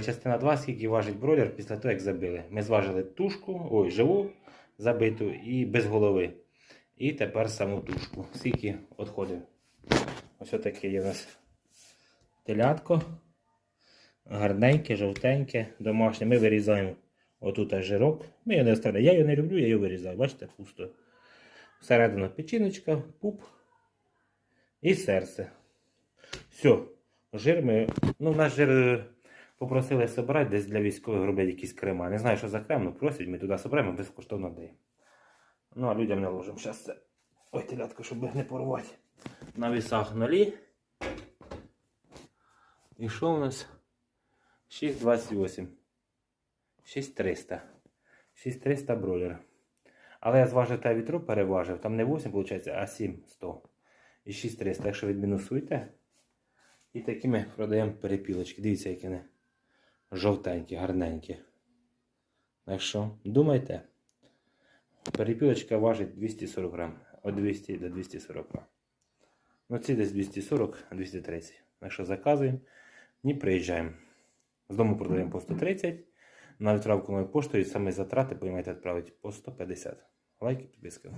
Частина 2, скільки важить бройлер після того, як забили. Ми зважили тушку, ой, живу забиту і без голови. І тепер саму тушку. Скільки відходив. Ось таке є у нас телятко. Гарненьке, жовтеньке, домашнє. Ми вирізаємо отут жирок. Ми його не оставляємо. Я його не люблю, я його вирізаю. Бачите, пусто. Всередину печіночка, пуп і серце. Все. Жир ми. Ну, наш жир попросили собрати десь для військових роблять якісь крема. Не знаю, що за крем, ну просять, ми туди соберемо, безкоштовно даємо. Ну, а людям не ложимо. Зараз це. Ой, телятко, щоб не порвати. На вісах нулі. І що у нас? 6,28. 6300. 6300 бройлер. Але я зважив та вітру переважив. Там не 8, виходить, а 7100. І 6300. Якщо відмінусуєте. І такі ми продаємо перепілочки. Дивіться, які вони жовтенькі, гарненькі. Так що, думайте. Перепілочка важить 240 грам. Від 200 до 240 грам. Ну, ці десь 240-230. Так що заказуємо і приїжджаємо. З дому продаємо по 130. На відправку новою поштою саме затрати поймаєте відправити по 150. Лайки, підписка.